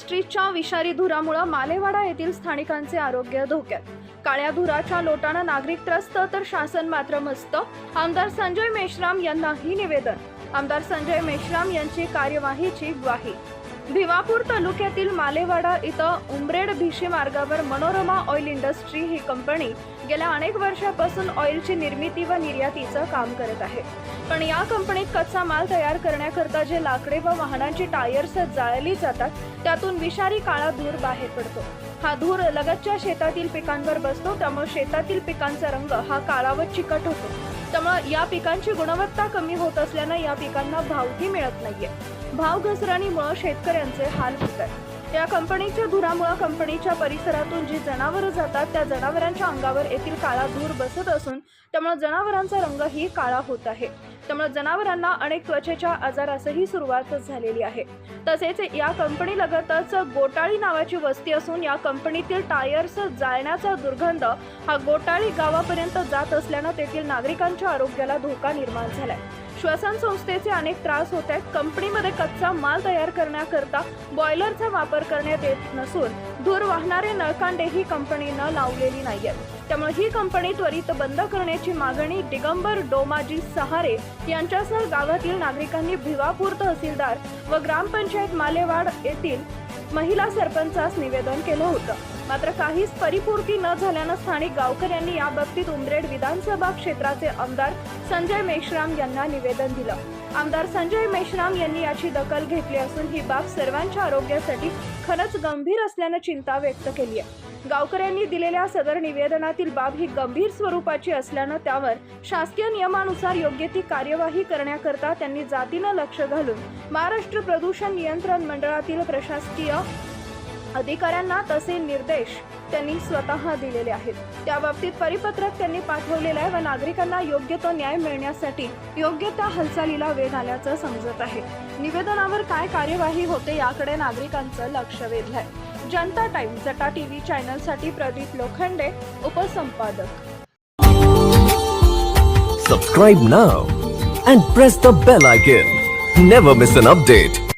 इंडस्ट्रीजच्या विषारी धुरामुळे मालेवाडा येथील स्थानिकांचे आरोग्य धोक्यात. काळ्या धुराच्या लोटानं नागरिक त्रस्त तर शासन मात्र मस्त. आमदार संजय मेश्राम यांनाही निवेदन. आमदार संजय मेश्राम यांची कार्यवाहीची ग्वाही. भिवापूर तालुक्यातील मालेवाडा इथं उमरेड भिशी मार्गावर मनोरमा ऑइल इंडस्ट्री ही कंपनी गेल्या अनेक वर्षापासून ऑइलची निर्मिती व निर्यातीचं काम करत आहे. पण या कंपनीत कच्चा माल तयार करण्याकरता जे लाकडे व वाहनांची टायर्स जाळली जातात त्यातून विषारी काळा धूर बाहेर पडतो. हा धूर लगतच्या शेतातील पिकांवर बसतो त्यामुळे शेतातील पिकांचा रंग हा काळा व चिकट होतो. त्यामुळे या पिकांची गुणवत्ता कमी होत असल्यानं या पिकांना भावही मिळत नाहीये. भाव घसरणीमुळे शेतकऱ्यांचे हाल होत आहेत. या कंपनीच्या धुरामुळे कंपनीच्या परिसरातून जी जनावरं जातात त्या जनावरांच्या अंगावर येथील काळा धूर बसत असून त्यामुळे जनावरांचा रंगही काळा होत आहे. त्यामुळे जनावरांना अनेक त्वचेच्या आजारासही सुरुवात झालेली आहे. तसेच या कंपनीलगतच गोटाळी नावाची वस्ती असून या कंपनीतील टायर्स जाळण्याचा दुर्गंध हा गोटाळी गावापर्यंत जात असल्यानं तेथील नागरिकांच्या आरोग्याला धोका निर्माण झालाय. श्वसन संस्थेचे अनेक त्रास होत आहेत. कंपनीमध्ये कच्चा माल तयार करण्याकरता बॉयलरचा वापर करण्यात येत नसून धूर वाहणारे नळकांडेही कंपनीनं लावलेली नाहीयेत. त्यामुळे ही कंपनी त्वरित बंद करण्याची मागणी दिगंबर डोमाजी सहारे यांच्यासह गावातील नागरिकांनी भिवापूर तहसीलदार व ग्रामपंचायत मालेवाड येथील महिला सरपंचास निवेदन केलं होतं. मात्र काहीच परिपूर्ती न झाल्यानं स्थानिक गावकऱ्यांनी याबाबतीत उमरेड विधानसभा क्षेत्राचे आमदार संजय मेश्राम यांना निवेदन दिलं. आमदार संजय मेश्राम यांनी याची दखल घेतली असून ही बाब सर्वांच्या आरोग्यासाठी खरंच गंभीर असल्यानं चिंता व्यक्त केली आहे. गावकऱ्यांनी दिलेल्या सदर निवेदनातील बाब ही गंभीर स्वरूपाची असल्यानं त्यावर शासकीय नियमानुसार योग्य ती कार्यवाही करण्याकरता त्यांनी जातीनं लक्ष घालून महाराष्ट्र प्रदूषण नियंत्रण मंडळातील प्रशासकीय अधिकाऱ्यांना तसे निर्देश त्यांनी स्वतः दिलेले आहेत त्या बाबतीत परिपत्रक त्यांनी पाठवलेलं आहे व नागरिकांना योग्य तो न्याय मिळण्यासाठी योग्य त्या हालचालीला वेग आल्याचं समजत आहे निवेदनावर काय कार्यवाही होते याकडे नागरिकांचं लक्ष वेधलंय जनता टाइम जटा टीव्ही चॅनलसाठी प्रदीप लोखंडे उपसंपादक Subscribe now and press the bell icon. Never miss an update.